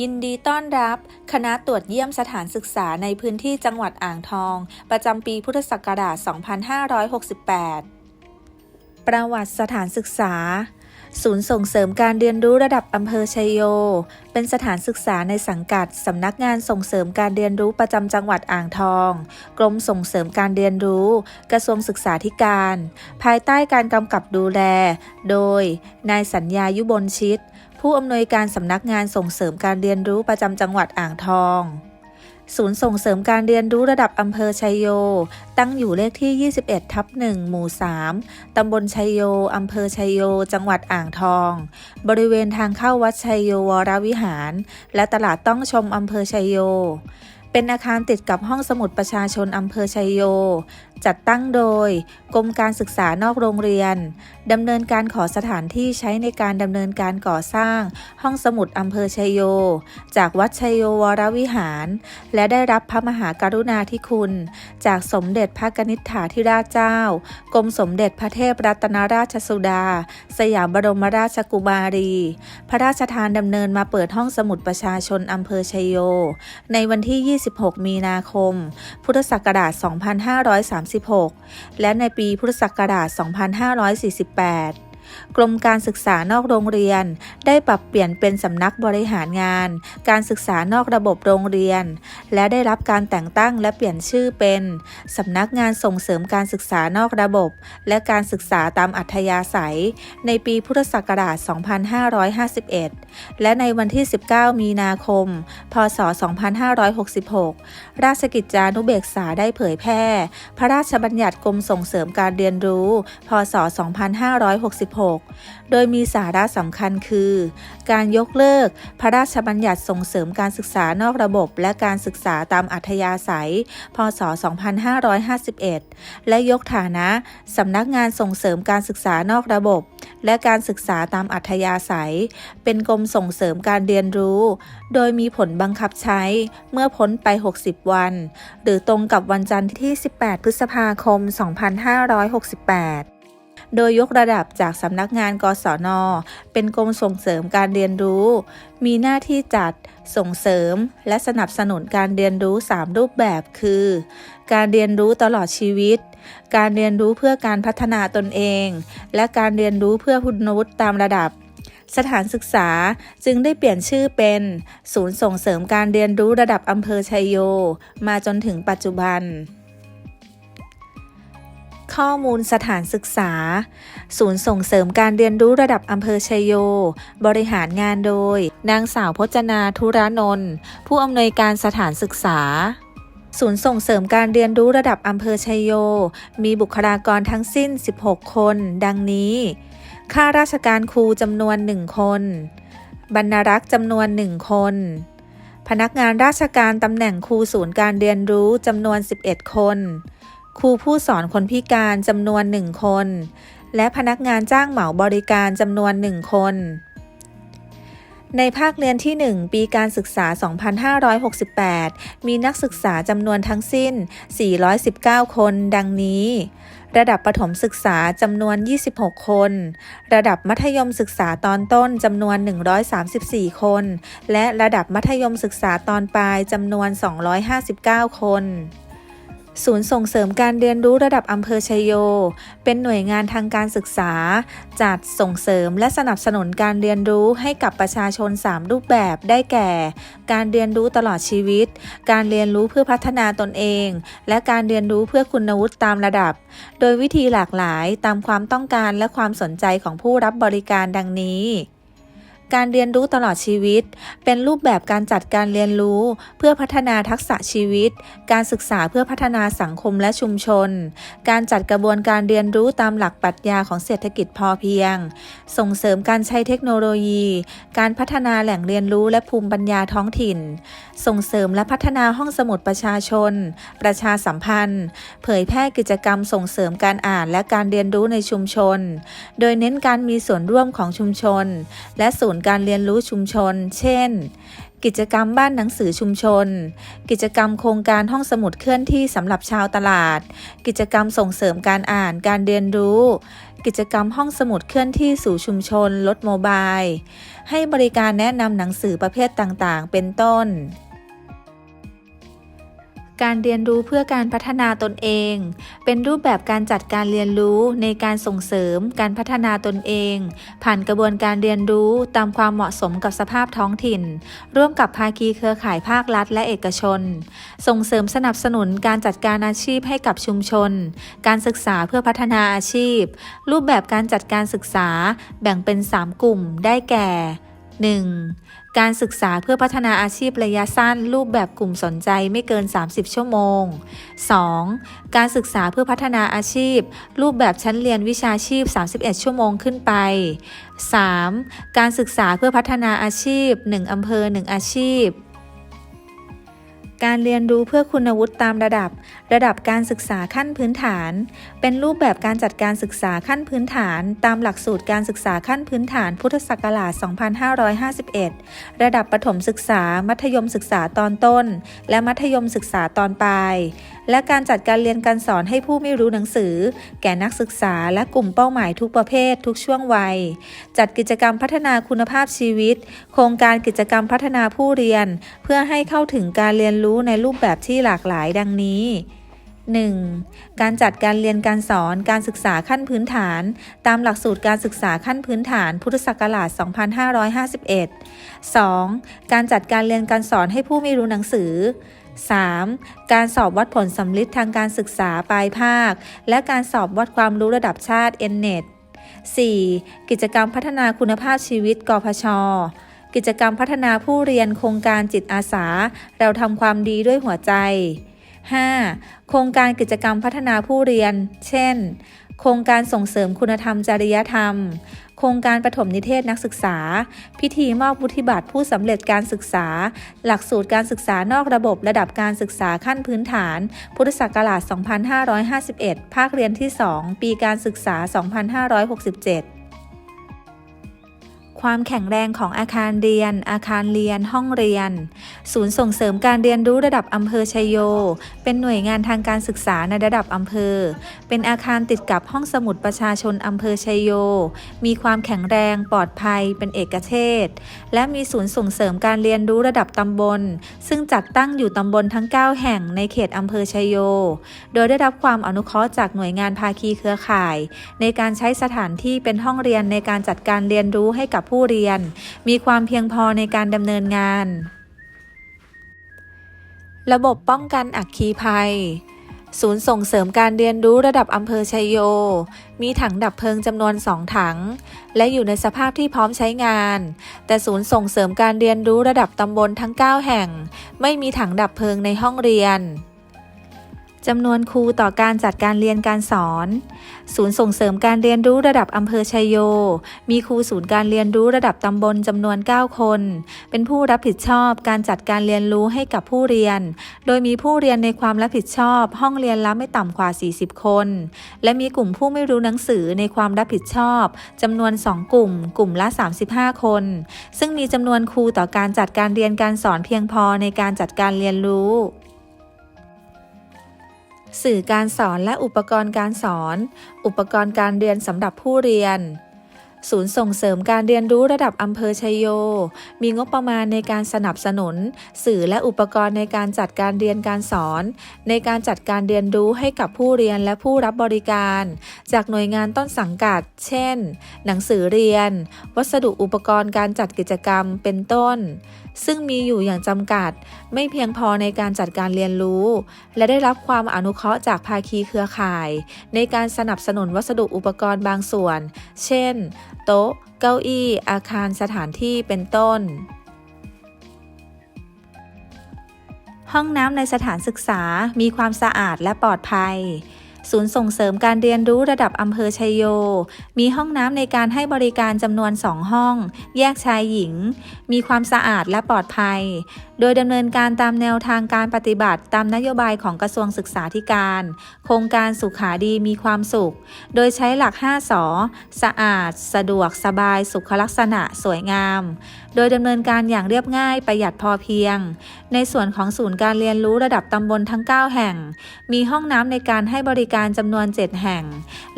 ยินดีต้อนรับ คณะตรวจเยี่ยมสถานศึกษาในพื้นที่จังหวัดอ่างทอง ประจำปีพุทธศักราช 2568 ประวัติสถานศึกษา ศูนย์ส่งเสริมการเรียนรู้ระดับอำเภอชัยโย เป็นสถานศึกษาในสังกัดสำนักงานส่งเสริมการเรียนรู้ประจำจังหวัดอ่างทอง กรมส่งเสริมการเรียนรู้ กระทรวงศึกษาธิการ ภายใต้การกำกับดูแล โดย นายสัญญายุบลชิต ผู้อำนวยการสำนักงานส่งเสริมการเรียนรู้ประจำจังหวัดอ่างทอง ศูนย์ส่งเสริมการเรียนรู้ระดับอำเภอชัยโย ตั้งอยู่เลขที่ 21 ทับ 1 หมู่ 3 ตำบลชัยโย อำเภอชัยโย จังหวัดอ่างทอง บริเวณทางเข้าวัดชัยโยวรวิหาร และตลาดต้องชมอำเภอชัยโย เป็นอาคารติดกับห้องสมุดประชาชนอำเภอชัยโย จัดตั้งโดย กรมการศึกษานอกโรงเรียนดำเนินการขอสถานที่ใช้ในการดำเนินการก่อสร้าง ห้องสมุดอำเภอชัยโย จากวัดชัยโยวรวิหาร และได้รับพระมหากรุณาธิคุณ จากสมเด็จพระกนิษฐาธิราชเจ้า กรมสมเด็จพระเทพรัตนราชสุดา สยามบรมราชกุมารี พระราชทานดำเนินมาเปิดห้องสมุดประชาชนอำเภอชัยโย ในวันที่26 มีนาคม พุทธศักราช 2536 และในปีพุทธศักราช 2548 กรมการศึกษานอกโรงเรียน ได้ปรับเปลี่ยนเป็นสำนักบริหารงาน การศึกษานอกระบบโรงเรียน และได้รับการแต่งตั้งและเปลี่ยนชื่อเป็นสำนักงานส่งเสริมการศึกษานอกระบบ และการศึกษาตามอัธยาศัย ในปีพุทธศักราช 2551 และในวันที่ 19 มีนาคม พศ 2566 ราชกิจจานุเบกษาได้เผยแพร่ พระราชบัญญัติกรมส่งเสริมการเรียนรู้ พศ 2566โดยมีสาระสำคัญคือ การยกเลิก พระราชบัญญัติส่งเสริมการศึกษานอกระบบ และการศึกษาตามอัธยาศัย พศ 2551 และยกฐานะสำนักงานส่งเสริมการศึกษานอกระบบ และการศึกษาตามอัธยาศัย เป็นกรมส่งเสริมการเรียนรู้ โดยมีผลบังคับใช้เมื่อพ้นไป 60 วัน หรือตรงกับวันจันทร์ที่ 18 พฤษภาคม 2568 โดยยกระดับจากสำนักงานกศน เป็นกรมส่งเสริมการเรียนรู้ มีหน้าที่จัดส่งเสริม และสนับสนุนการเรียนรู้ 3 รูปแบบคือ การเรียนรู้ตลอดชีวิต การเรียนรู้เพื่อการพัฒนาตนเอง และการเรียนรู้เพื่อคุณวุฒิตามระดับสถานศึกษาจึงได้เปลี่ยนชื่อเป็น ศูนย์ส่งเสริมการเรียนรู้ระดับอำเภอชัยโย มาจนถึงปัจจุบัน ข้อมูลสถานศึกษา ศูนย์ส่งเสริมการเรียนรู้ระดับอำเภอชัยโย บริหารงานโดย นางสาวพจนาธุรนนท์ ผู้อำนวยการสถานศึกษา ศูนย์ส่งเสริมการเรียนรู้ระดับอำเภอชัยโย มีบุคลากรทั้งสิ้น 16 คน ดังนี้ ข้าราชการครูจำนวน 1 คน บรรณารักษ์จำนวน 1 คน พนักงานราชการตำแหน่งครูศูนย์การเรียนรู้จำนวน 11 คน ครูผู้สอนคนพิการจำนวน1คน และพนักงานจ้างเหมาบริการจำนวน1คน ในภาคเรียนที่ 1 ปีการศึกษา 2568 มีนักศึกษาจำนวนทั้งสิ้น 419 คนดังนี้ ระดับประถมศึกษาจำนวน 26 คน ระดับมัธยมศึกษาตอนต้นจำนวน 134 คน และระดับมัธยมศึกษาตอนปลายจำนวน 259 คน ศูนย์ส่งเสริมการเรียนรู้ระดับอำเภอชยโย เป็นหน่วยงานทางการศึกษา จัดส่งเสริมและสนับสนุนการเรียนรู้ให้กับประชาชน 3 รูปแบบได้แก่ การเรียนรู้ตลอดชีวิต การเรียนรู้เพื่อพัฒนาตนเอง และการเรียนรู้เพื่อคุณวุฒิตามระดับ โดยวิธีหลากหลายตามความต้องการและความสนใจของผู้รับบริการดังนี้ การเรียนรู้ตลอดชีวิต เป็นรูปแบบการจัดการเรียนรู้ เพื่อพัฒนาทักษะชีวิต การศึกษาเพื่อพัฒนาสังคมและชุมชน การจัดกระบวนการเรียนรู้ตามหลักปรัชญาของเศรษฐกิจพอเพียง ส่งเสริมการใช้เทคโนโลยี การพัฒนาแหล่งเรียนรู้และภูมิปัญญาท้องถิ่น ส่งเสริมและพัฒนาห้องสมุดประชาชน ประชาสัมพันธ์ เผยแพร่กิจกรรมส่งเสริมการอ่านและการเรียนรู้ในชุมชน โดยเน้นการมีส่วนร่วมของชุมชน และศูนย์การเรียนรู้ชุมชน เช่น กิจกรรมบ้านหนังสือชุมชน กิจกรรมโครงการห้องสมุดเคลื่อนที่สำหรับชาวตลาด กิจกรรมส่งเสริมการอ่านการเรียนรู้ กิจกรรมห้องสมุดเคลื่อนที่สู่ชุมชน รถโมบาย ให้บริการแนะนำหนังสือประเภทต่างๆ เป็นต้น การเรียนรู้เพื่อการพัฒนาตนเอง เป็นรูปแบบการจัดการเรียนรู้ในการส่งเสริมการพัฒนาตนเอง ผ่านกระบวนการเรียนรู้ตามความเหมาะสมกับสภาพท้องถิ่น ร่วมกับภาคีเครือข่ายภาครัฐและเอกชน ส่งเสริมสนับสนุนการจัดการอาชีพให้กับชุมชน การศึกษาเพื่อพัฒนาอาชีพ รูปแบบการจัดการศึกษาแบ่งเป็น 3 กลุ่มได้แก่ 1. การศึกษาเพื่อพัฒนาอาชีพระยะสั้น รูปแบบกลุ่มสนใจไม่เกิน 30 ชั่วโมง 2. การศึกษาเพื่อพัฒนาอาชีพ รูปแบบชั้นเรียนวิชาชีพ 31 ชั่วโมงขึ้นไป 3. การศึกษาเพื่อพัฒนาอาชีพ 1 อำเภอ 1 อาชีพ การเรียนรู้เพื่อคุณวุฒิตามระดับ ระดับการศึกษาขั้นพื้นฐาน เป็นรูปแบบการจัดการศึกษาขั้นพื้นฐาน ตามหลักสูตรการศึกษาขั้นพื้นฐาน พุทธศักราช 2551 ระดับประถมศึกษา มัธยมศึกษาตอนต้น และมัธยมศึกษาตอนปลายและการจัดการเรียนการสอนให้ผู้ไม่รู้หนังสือ แก่นักศึกษาและกลุ่มเป้าหมายทุกประเภท ทุกช่วงวัย จัดกิจกรรมพัฒนาคุณภาพชีวิต โครงการกิจกรรมพัฒนาผู้เรียน เพื่อให้เข้าถึงการเรียนรู้ในรูปแบบที่หลากหลายดังนี้ 1. การจัดการเรียนการสอนการศึกษาขั้นพื้นฐาน ตามหลักสูตรการศึกษาขั้นพื้นฐาน พุทธศักราช 2551 2. การจัดการเรียนการสอนให้ผู้ไม่รู้หนังสือ 3. การสอบวัดผลสำลิดทางการศึกษาปลายภาค และการสอบวัดความรู้ระดับชาติ NNET 4. กิจกรรมพัฒนาคุณภาพชีวิตกพช กิจกรรมพัฒนาผู้เรียนโครงการจิตอาสา เราทำความดีด้วยหัวใจ 5. โครงการกิจกรรมพัฒนาผู้เรียน เช่น โครงการส่งเสริมคุณธรรมจริยธรรม ครงการปฐมนิเทศนักศึกษา พิธีมอบวุฒิบัตรผู้สำเร็จการศึกษา หลักสูตรการศึกษานอกระบบระดับการศึกษาขั้นพื้นฐาน พุทธศักราช 2551 ภาคเรียนที่ 2 ปีการศึกษา 2567 ความแข็งแรงของอาคารเรียน อาคารเรียน ห้องเรียน ศูนย์ส่งเสริมการเรียนรู้ระดับอำเภอชัยโย เป็นหน่วยงานทางการศึกษาในระดับอำเภอ เป็นอาคารติดกับห้องสมุดประชาชนอำเภอชัยโย มีความแข็งแรงปลอดภัย เป็นเอกเทศ และมีศูนย์ส่งเสริมการเรียนรู้ระดับตำบล ซึ่งจัดตั้งอยู่ตำบลทั้ง 9 แห่งในเขตอำเภอชัยโย โดยได้รับความอนุเคราะห์จากหน่วยงานภาคีเครือข่าย ในการใช้สถานที่เป็นห้องเรียนในการจัดการเรียนรู้ให้กับผู้เรียน มีความเพียงพอในการดำเนินงาน ระบบป้องกันอัคคีภัย ศูนย์ส่งเสริมการเรียนรู้ระดับอำเภอชัยโย มีถังดับเพลิงจำนวน2ถัง และอยู่ในสภาพที่พร้อมใช้งาน แต่ศูนย์ส่งเสริมการเรียนรู้ระดับตำบลทั้ง 9 แห่ง ไม่มีถังดับเพลิงในห้องเรียน จำนวนครูต่อการจัดการเรียนการสอน ศูนย์ส่งเสริมการเรียนรู้ระดับอำเภอชยโย มีครูศูนย์การเรียนรู้ระดับตำบลจำนวน 9 คน เป็นผู้รับผิดชอบการจัดการเรียนรู้ให้กับผู้เรียน โดยมีผู้เรียนในความรับผิดชอบ ห้องเรียนละไม่ต่ำกว่า 40 คน และมีกลุ่มผู้ไม่รู้หนังสือในความรับผิดชอบจำนวน 2 กลุ่ม กลุ่มละ 35 คน ซึ่งมีจำนวนครูต่อการจัดการเรียนการสอนเพียงพอในการจัดการเรียนรู้ สื่อการสอนและอุปกรณ์การสอน อุปกรณ์การเรียนสำหรับผู้เรียน ศูนย์ส่งเสริมการเรียนรู้ระดับอำเภอชยโย มีงบประมาณในการสนับสนุน สื่อและอุปกรณ์ในการจัดการเรียนการสอน ในการจัดการเรียนรู้ให้กับผู้เรียนและผู้รับบริการ จากหน่วยงานต้นสังกัด เช่น หนังสือเรียน วัสดุอุปกรณ์การจัดกิจกรรม เป็นต้นซึ่งมีอยู่อย่างจำกัด ไม่เพียงพอในการจัดการเรียนรู้ และได้รับความอนุเคราะห์จากภาคีเครือข่าย ในการสนับสนุนวัสดุอุปกรณ์บางส่วน เช่น โต๊ะ เก้าอี้ อาคารสถานที่เป็นต้นห้องน้ำในสถานศึกษามีความสะอาดและปลอดภัย ศูนย์ส่งเสริมการเรียนรู้ระดับอำเภอชัยโย มีห้องน้ำในการให้บริการจำนวน 2 ห้อง แยกชายหญิง มีความสะอาดและปลอดภัย โดยดำเนินการตามแนวทางการปฏิบัติตามนโยบายของกระทรวงศึกษาธิการ โครงการสุขาดีมีความสุข โดยใช้หลัก 5สอสะอาด สะดวก สบาย สุขลักษณะ สวยงาม โดยดำเนินการอย่างเรียบง่ายประหยัดพอเพียง ในส่วนของศูนย์การเรียนรู้ระดับตำบลทั้ง 9 แห่ง มีห้องน้ำในการให้บริการจำนวน 7 แห่ง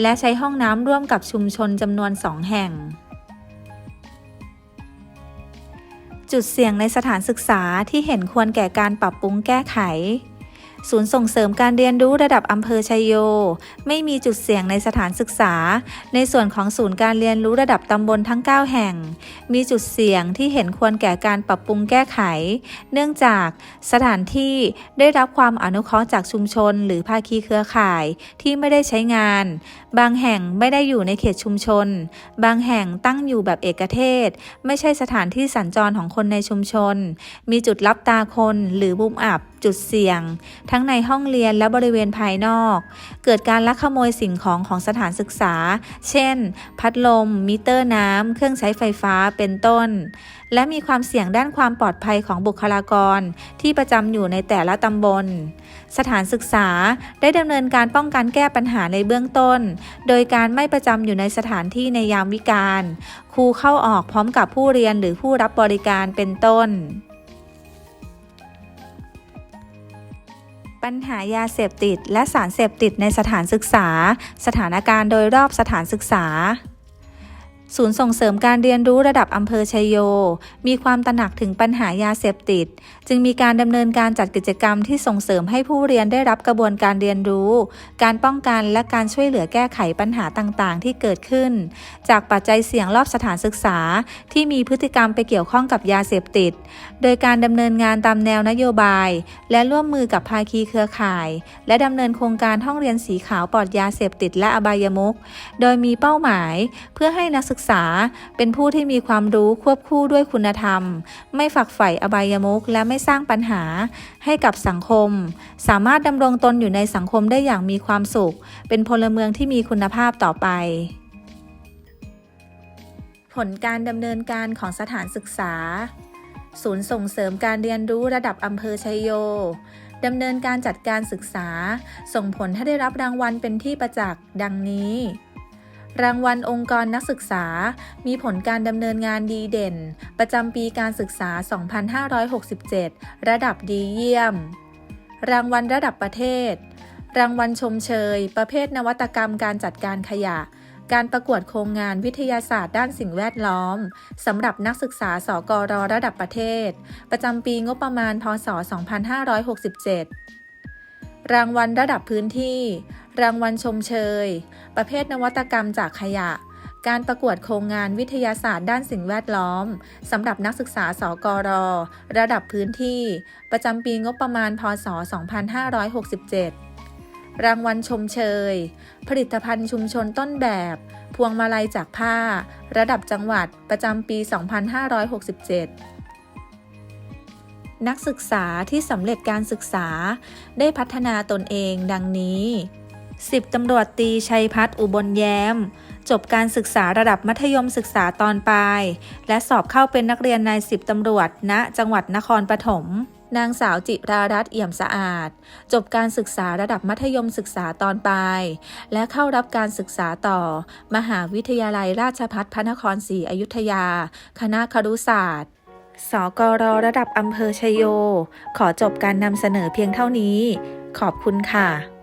และใช้ห้องน้ำร่วมกับชุมชนจำนวน 2 แห่งจุดเสี่ยงในสถานศึกษาที่เห็นควรแก่การปรับปรุงแก้ไข ศูนย์ส่งเสริมการเรียนรู้ระดับอำเภอชัยโย ไม่มีจุดเสี่ยงในสถานศึกษา ในส่วนของศูนย์การเรียนรู้ระดับตำบลทั้ง 9 แห่ง มีจุดเสี่ยงที่เห็นควรแก่การปรับปรุงแก้ไข เนื่องจากสถานที่ได้รับความอนุเคราะห์จากชุมชน หรือภาคีเครือข่ายที่ไม่ได้ใช้งาน บางแห่งไม่ได้อยู่ในเขตชุมชน บางแห่งตั้งอยู่แบบเอกเทศ ไม่ใช่สถานที่สัญจรของคนในชุมชน มีจุดรับตาคนหรือบุมอับ จุดเสี่ยง ทั้งในห้องเรียนและบริเวณภายนอก เกิดการลักขโมยสิ่งของของสถานศึกษา เช่น พัดลม มิเตอร์น้ำ เครื่องใช้ไฟฟ้า เป็นต้นและมีความเสี่ยงด้านความปลอดภัยของบุคลากร ที่ประจำอยู่ในแต่ละตำบล สถานศึกษาได้ดำเนินการป้องกันแก้ปัญหาในเบื้องต้น โดยการไม่ประจำอยู่ในสถานที่ในยามวิกาลครูเข้าออกพร้อมกับผู้เรียนหรือผู้รับบริการเป็นต้น ปัญหายาเสพติดและสารเสพติดในสถานศึกษา สถานการณ์โดยรอบสถานศึกษา ศูนย์ส่งเสริมการเรียนรู้ระดับอำเภอชัยโย มีความตระหนักถึงปัญหายาเสพติด จึงมีการดำเนินการจัดกิจกรรมที่ส่งเสริมให้ผู้เรียนได้รับกระบวนการเรียนรู้ การป้องกันและการช่วยเหลือแก้ไขปัญหาต่างๆ ที่เกิดขึ้น จากปัจจัยเสี่ยงรอบสถานศึกษา ที่มีพฤติกรรมไปเกี่ยวข้องกับยาเสพติด โดยการดำเนินงานตามแนวนโยบาย และร่วมมือกับภาคีเครือข่าย และดำเนินโครงการห้องเรียนสีขาวปลอดยาเสพติดและอบายมุขโดยมีเป้าหมาย เพื่อให้นักศึกษาเป็นผู้ที่มีความรู้ควบคู่ด้วยคุณธรรม ไม่ฝักใฝ่อบายมุขและไม่สร้างปัญหาให้กับสังคม สามารถดำรงตนอยู่ในสังคมได้อย่างมีความสุข เป็นพลเมืองที่มีคุณภาพต่อไปผลการดำเนินการของสถานศึกษา ศูนย์ส่งเสริมการเรียนรู้ระดับอำเภอชัยโยดำเนินการจัดการศึกษา ส่งผลให้ได้รับรางวัลเป็นที่ประจักษ์ ดังนี้ รางวัลองค์กรนักศึกษา มีผลการดำเนินงานดีเด่น ประจำปีการศึกษา 2567 ระดับดีเยี่ยม รางวัลระดับประเทศ รางวัลชมเชย ประเภทนวัตกรรมการจัดการขยะ การประกวดโครงงานวิทยาศาสตร์ด้านสิ่งแวดล้อมสำหรับนักศึกษาสกรระดับประเทศ ประจำปีงบประมาณพศ 2567 รางวัลระดับพื้นที่ รางวัลชมเชย ประเภทนวัตกรรมจากขยะ การประกวดโครงงานวิทยาศาสตร์ด้านสิ่งแวดล้อมสำหรับนักศึกษาสกร ระดับพื้นที่ ประจำปีงบประมาณพศ 2567 รางวัลชมเชย ผลิตภัณฑ์ชุมชนต้นแบบ พวงมาลัยจากผ้า ระดับจังหวัดประจำปี 2567 นักศึกษาที่สำเร็จการศึกษา ได้พัฒนาตนเองดังนี้ 10ตำรวจตีชัยพัฒน์อุบลแย้ม จบการศึกษาระดับมัธยมศึกษาตอนปลาย และสอบเข้าเป็นนักเรียนนายสิบตำรวจณจังหวัดนครปฐมนางสาวจิรารัตน์เอี่ยมสะอาด จบการศึกษาระดับมัธยมศึกษาตอนปลาย และเข้ารับการศึกษาต่อ มหาวิทยาลัยราชภัฏพระนครศรีอยุธยา คณะครุศาสตร์ สกรระดับอำเภอชยโย ขอจบการนำเสนอเพียงเท่านี้ ขอบคุณค่ะ